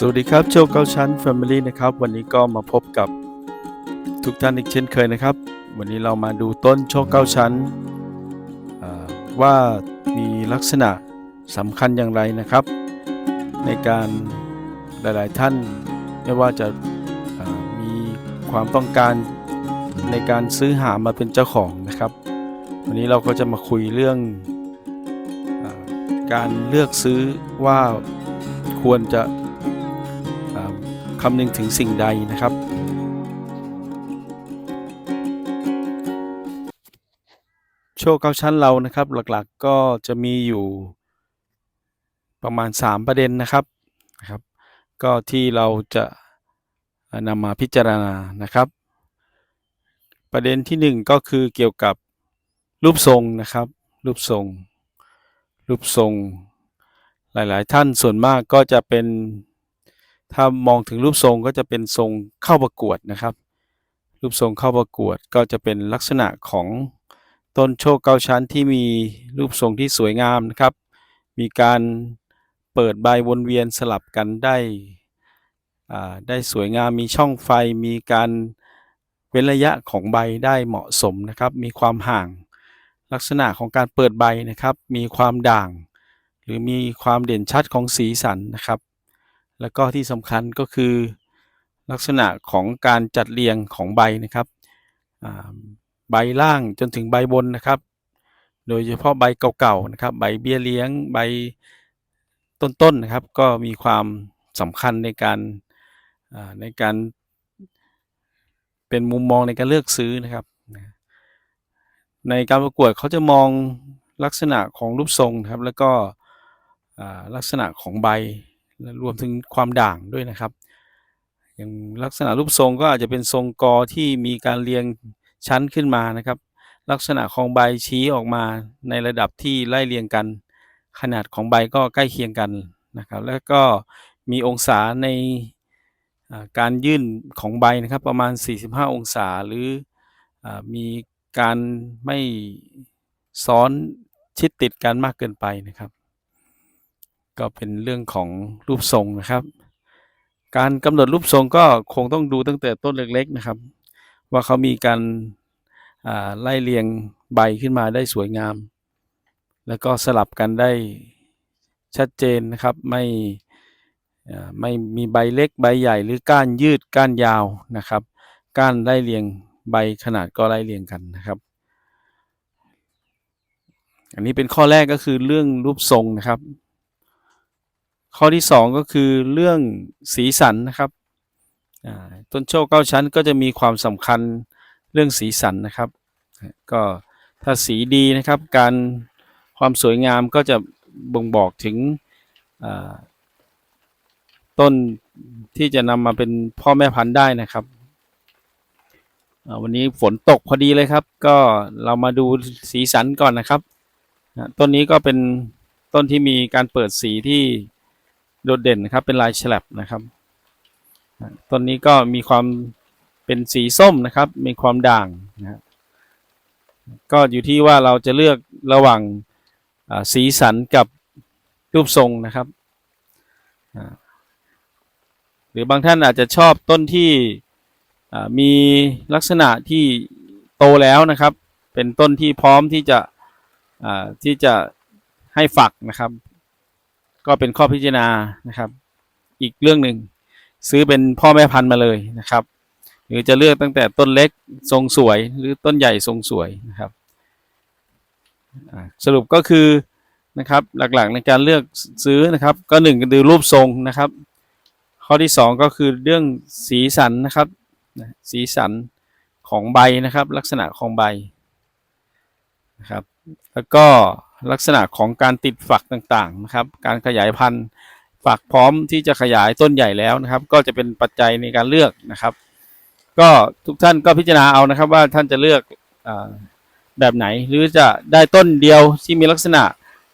สวัสดีครับโชว์เก้าชั้น Family นะครับ วันนี้ก็มาพบกับทุกท่านอีกเช่นเคยนะครับ วันนี้เรามาดูต้นโชคเก้าชั้นว่ามีลักษณะสำคัญอย่างไรนะครับ ในการหลายๆท่านไม่ว่าจะามีความต้องการในการซื้อหามาเป็นเจ้าของนะครับ วันนี้เราก็จะมาคุยเรื่องอาการเลือกซื้อว่าควรจะ คำนึงถึงสิ่งใดนะครับ โชว์เก้าชั้นเรานะครับ หลักๆก็จะมีอยู่ประมาณ 3 ประเด็นนะครับนะครับ ก็ที่เราจะนำมาพิจารณานะครับ ประเด็นที่ 1 ก็คือเกี่ยวกับรูปทรงนะครับ รูปทรง รูปทรง หลายๆ ท่านส่วนมากก็จะเป็น ถ้ามองถึงรูปทรงก็จะเป็นทรงเข้าประกวดนะครับ รูปทรงเข้าประกวดก็จะเป็นลักษณะของต้นโชคเก้าชั้นที่มีรูปทรงที่สวยงามนะครับ มีการเปิดใบวนเวียนสลับกันได้ได้สวยงามมีช่องไฟมีการเว้นระยะของใบได้เหมาะสมนะครับ มีความห่างลักษณะของการเปิดใบนะครับ มีความด่าง หรือมีความเด่นชัดของสีสันนะครับ แล้วก็ที่สำคัญก็คือลักษณะของการจัดเรียงของใบนะครับใบล่างจนถึงใบบนนะครับ โดยเฉพาะใบเก่าๆนะครับ ใบเบี้ยเลี้ยงใบต้นๆนะครับ ก็มีความสำคัญในการในการเป็นมุมมองในการเลือกซื้อนะครับ ในการประกวดเขาจะมองลักษณะของรูปทรงนะครับ แล้วก็ลักษณะของใบ รวมถึงความด่างด้วยนะครับ อย่างลักษณะรูปทรงก็อาจจะเป็นทรงกอที่มีการเรียงชั้นขึ้นมานะครับ ลักษณะของใบชี้ออกมาในระดับที่ไล่เรียงกัน ขนาดของใบก็ใกล้เคียงกันนะครับ แล้วก็มีองศาในการยื่นของใบนะครับประมาณ 45 องศาหรืออมีการไม่ซ้อนชิดติดกันมากเกินไปนะครับ ก็เป็นเรื่องของรูปทรงนะครับ การกำหนดรูปทรงก็คงต้องดูตั้งแต่ต้นเล็กๆนะครับ ว่าเขามีการาไล่เรียงใบขึ้นมาได้สวยงาม แล้วก็สลับกันได้ชัดเจนนะครับไม่ไม่มีใบเล็กใบใหญ่หรือก้านยืดก้านยาวนะครับ ก้านไล่เรียงใบขนาดก็ไล่เรียงกันนะครับ อันนี้เป็นข้อแรกก็คือเรื่องรูปทรงนะครับ ข้อที่สองก็คือเรื่องสีสันนะครับต้นโชคเก้าชั้นก็จะมีความสำคัญเรื่องสีสันนะครับ ก็ถ้าสีดีนะครับการความสวยงามก็จะบ่งบอกถึงต้นที่จะนำมาเป็นพ่อแม่พันธุ์ได้นะครับ วันนี้ฝนตกพอดีเลยครับ ก็เรามาดูสีสันก่อนนะครับ ต้นนี้ก็เป็นต้นที่มีการเปิดสีที่ โดดเด่นนะครับเป็นลายฉลับนะครับต้นนี้ก็มีความเป็นสีส้มนะครับ มีความด่างนะครับก็อยู่ที่ว่าเราจะเลือกระหว่างสีสันกับรูปทรงนะครับ หรือบางท่านอาจจะชอบต้นที่มีลักษณะที่โตแล้วนะครับ เป็นต้นที่พร้อมที่จะที่จะให้ฝักนะครับ ก็เป็นข้อพิจารณานะครับ อีกเรื่องหนึ่งซื้อเป็นพ่อแม่พันธุ์มาเลยนะครับ หรือจะเลือกตั้งแต่ต้นเล็กทรงสวยหรือต้นใหญ่ทรงสวยนะครับสรุปก็คือนะครับหลักๆในการเลือกซื้อนะครับ ก็หนึ่งก็ดูรูปทรงนะครับ ข้อที่สองก็คือเรื่องสีสันนะครับ สีสันของใบนะครับ ลักษณะของใบนะครับ แล้วก็ ลักษณะของการติดฝักต่างๆนะครับ การขยายพันธุ์ฝักพร้อมที่จะขยายต้นใหญ่แล้วนะครับ ก็จะเป็นปัจจัยในการเลือกนะครับ ก็ทุกท่านก็พิจารณาเอานะครับว่าท่านจะเลือกอแบบไหน หรือจะได้ต้นเดียวที่มีลักษณะ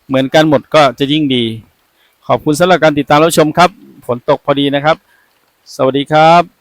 เหมือนกันหมดก็จะยิ่งดี ขอบคุณสำหรับการติดตามรับชมครับ ฝนตกพอดีนะครับ สวัสดีครับ